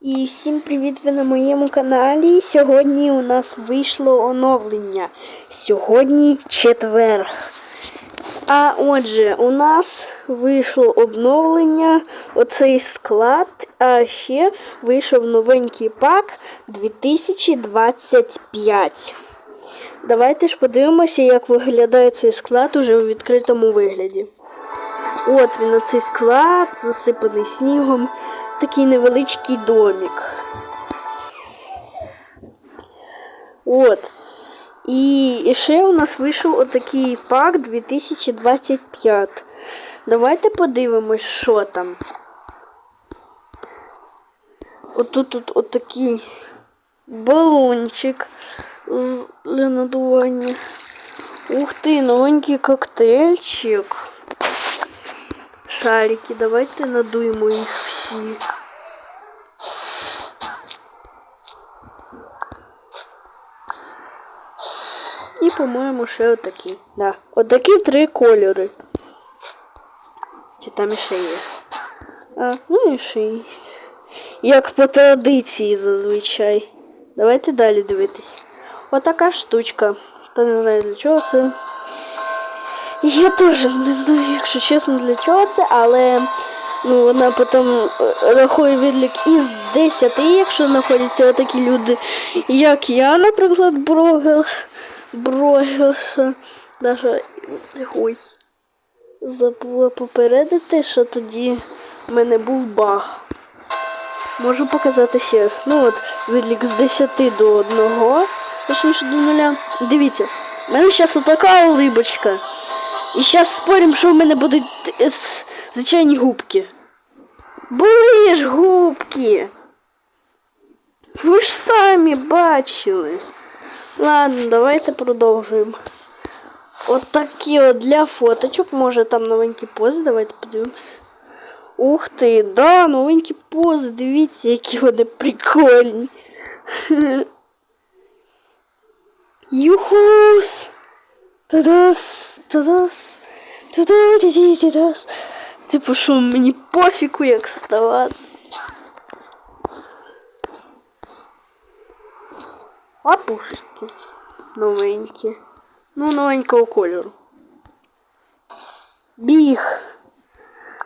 І всім привіт! Ви на моєму каналі. Сьогодні у нас вийшло оновлення. Сьогодні четвер. А отже, у нас вийшло обновлення, оцей склад, а ще вийшов новенький пак 2025. Давайте ж подивимося, як виглядає цей склад уже у відкритому вигляді. От він оцей склад, засипаний снігом. Такий невеличкий домик. От. І ще у нас вийшов отакий пак 2025. Давайте подивимось, що там. Отут тут отакий балончик для надування. Ух ти, новенький коктейльчик. Шарики, давайте надуємо їх всі. І, по-моєму, ще отакі. Да. Отакі три кольори. Чи там іще є? А, ну і ще є. Як по традиції зазвичай. Давайте далі дивитись. Отака штучка. Та не знаю для чого це. Я теж не знаю, якщо чесно, для чого це, але ну, вона потім е, рахує відлік із 10, якщо знаходяться такі люди, як я, наприклад, Брогел. Брогел. Даже ой. Забула попередити, що тоді в мене був баг. Можу показати ще раз. Ну от, відлік з 10 до 1, точніше до 0. Дивіться, в мене зараз отака улибочка. І зараз споримо, що в мене будуть е, с- звичайні губки. Були ж губки. Ви ж самі бачили. Ладно, давайте продовжуємо. От такі от для фоточок. Може там новенькі пози, давайте подивимось. Ух ти, да, новенькі пози, дивіться, які вони прикольні. Юхус! Тадас, тадас, тадас, тадас. Типу, що мені пофігу, як вставати. Лапушки новенькі. Ну, новенького кольору. Біг.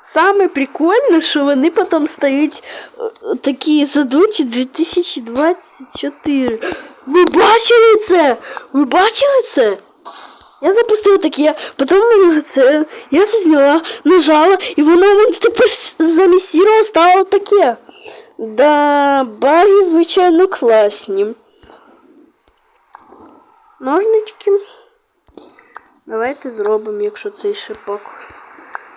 Саме прикольне, що вони потім стають е, такі задуті 2024. Ви бачили це? Ви бачили це? Я запустила таке, потім мені це, я це зняла, нажала, і воно мені тепер с- стало таке. Да, баги, звичайно, класні. Ножнички. Давайте зробимо, якщо цей шипок.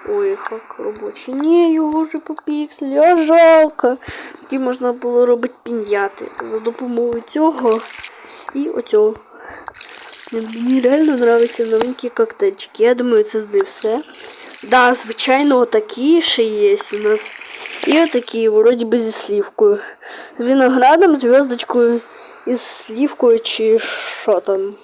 Ой, як робочий. Ні, його вже по пікселі, а жалко. Такі можна було робити пін'яти за допомогою цього і оцього. Мені реально подобаються новенькі коктейльчики. Я думаю, це з все. Да, звичайно, отакі ще є у нас. І отакі, вроді би зі слівкою. З виноградом, зв'язочкою і з слівкою чи що там.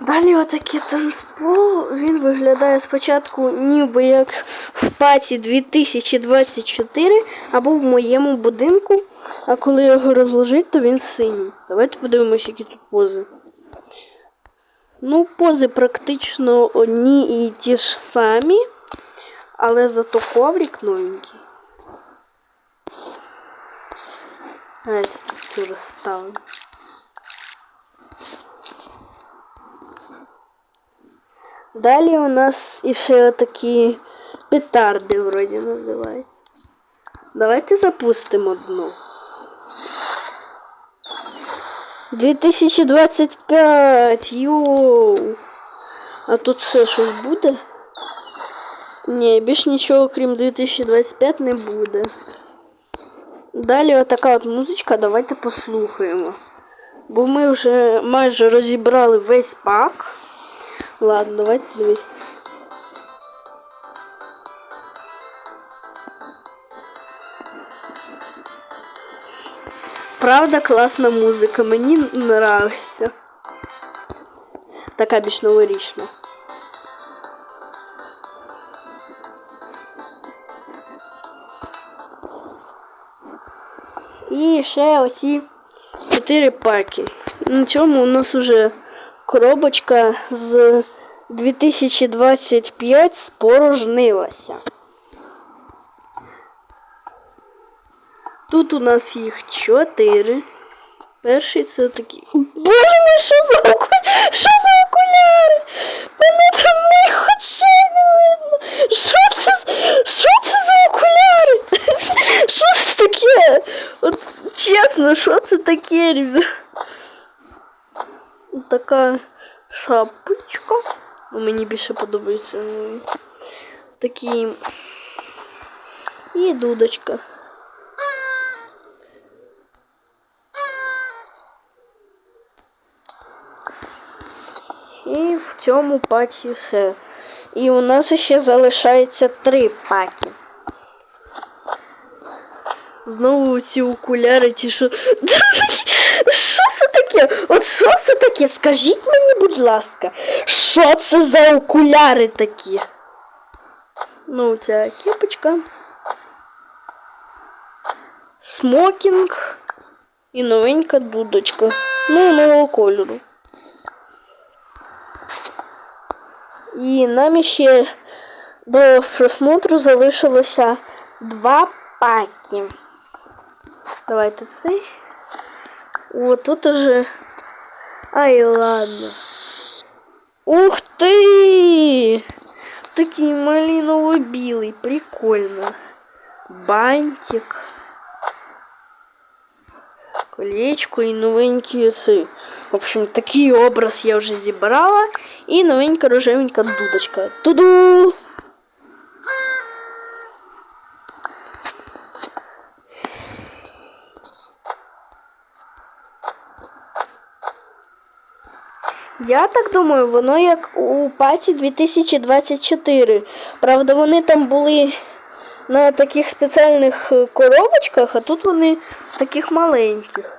Далі отакий танцпол, він виглядає спочатку ніби як в паті 2024 або в моєму будинку, а коли його розложить, то він синій. Давайте подивимося, які тут пози. Ну, пози практично одні і ті ж самі, але зато коврик новенький. Давайте тут все розставимо. Далі у нас іще такі петарди вроді називають. Давайте запустимо одну. 2025! Йоу! А тут все щось буде? Ні, більш нічого, крім 2025, не буде. Далі отака от музичка, давайте послухаємо. Бо ми вже майже розібрали весь пак. Ладно, давайте дивись. Правда, класна музика, мені нравиться. Така більш новорічна. І ще оці чотири паки. На цьому у нас уже коробочка з 2025 спорожнилася. Тут у нас їх чотири. Перший це такий. Боже мій, що за окуляри? Що за окуляри? Мене там не очей не видно. Що це, з- що це за окуляри? Що це таке? От чесно, що це таке, ребят? Така шапочка. Ну, Мені більше подобається. ну, Такі. І дудочка. Цьому паці все. І у нас ще залишається три паки. Знову ці окуляри, ті, що. Що це таке? От що це таке? Скажіть мені, будь ласка, що це за окуляри такі? Ну, у ця кепочка. Смокінг і новенька дудочка. Ну, нового кольору. І нам ще до просмотру залишилося два паки. Давайте цей. О, тут уже. Ай, ладно. Ух ты! Такий малиново-білий, прикольно. Бантик. Колечко і новенькі оці. В общем, такий образ я вже зібрала. І новенька рожевенька дудочка. Туду! Я так думаю, воно як у паці 2024. Правда, вони там були на таких спеціальних е, коробочках, а тут вони таких маленьких.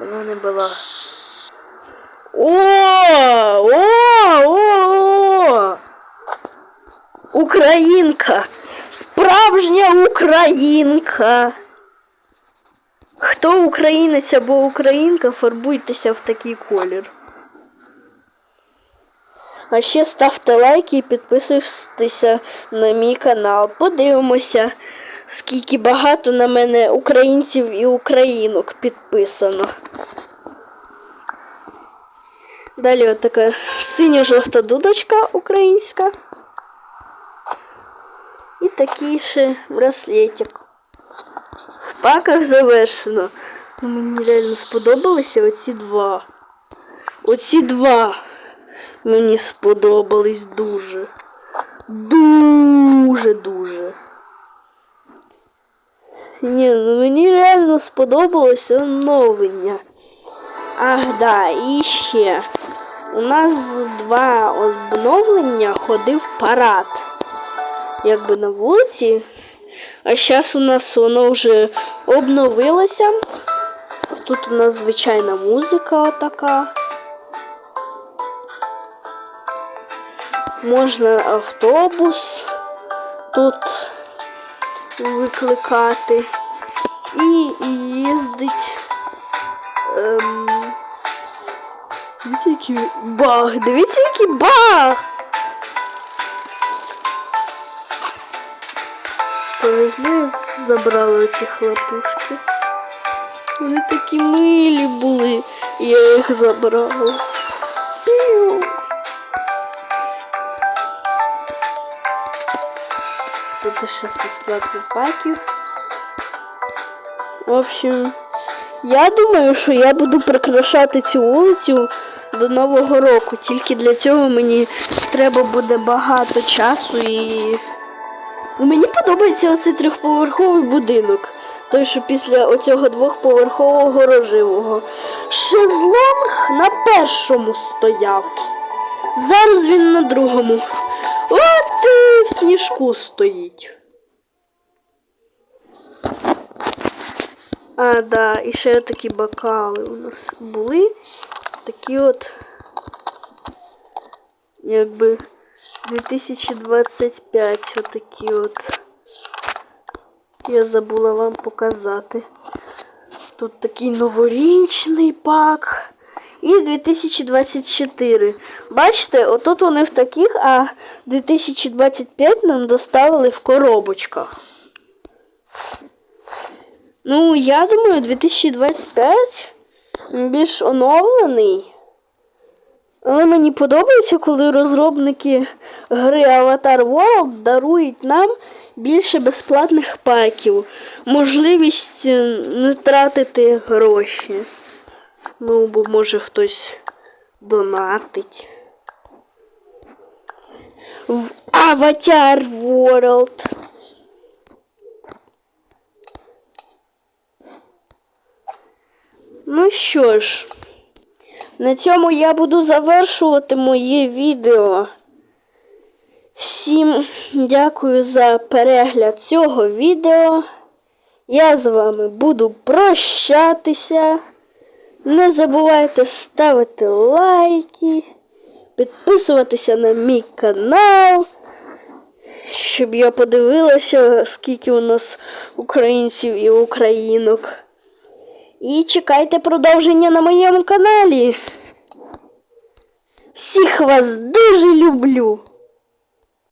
Вона не була. О! О! О! О! Українка! Справжня українка! Хто українець або українка, фарбуйтеся в такий колір. А ще ставте лайки і підписуйтеся на мій канал. Подивимося, скільки багато на мене українців і українок підписано. Далі от така синьо-жовта дудочка українська. І такий ще браслетик. В паках завершено. Ну, Мені реально сподобалися оці два. Оці два. Мені сподобались дуже. Дуже дуже. Ні, ну мені реально сподобалось оновлення. Ах, да, і ще. У нас два обновлення ходив парад. Якби на вулиці. А зараз у нас воно вже обновилося. Тут у нас звичайна музика отака. Можна автобус тут викликати і їздить. Ем... Дивіться, який баг! Дивіться, який баг! Повезли, забрали оці хлопушки. Вони такі милі були, я їх забрала. Тут ще безплатних паків. В общем, я думаю, що я буду прикрашати цю вулицю до Нового року. Тільки для цього мені треба буде багато часу і. Мені подобається оцей трьохповерховий будинок. Той, що після оцього двохповерхового рожевого. Шезлонг на першому стояв. Зараз він на другому. От і в сніжку стоїть. А, да, і ще такі бокали у нас були. Такі от. Якби 2025 отакі от. Я забула вам показати. Тут такий новорічний пак. І 2024. Бачите, отут вони в таких, а 2025 нам доставили в коробочках. Ну, я думаю, 2025 він більш оновлений. Але мені подобається, коли розробники гри Avatar World дарують нам більше безплатних паків. Можливість е, не тратити гроші. Ну, бо може хтось донатить. В Avatar World. Ну що ж, на цьому я буду завершувати моє відео. Всім дякую за перегляд цього відео. Я з вами буду прощатися. Не забувайте ставити лайки, підписуватися на мій канал, щоб я подивилася, скільки у нас українців і українок. І чекайте продовження на моєму каналі. Всіх вас дуже люблю.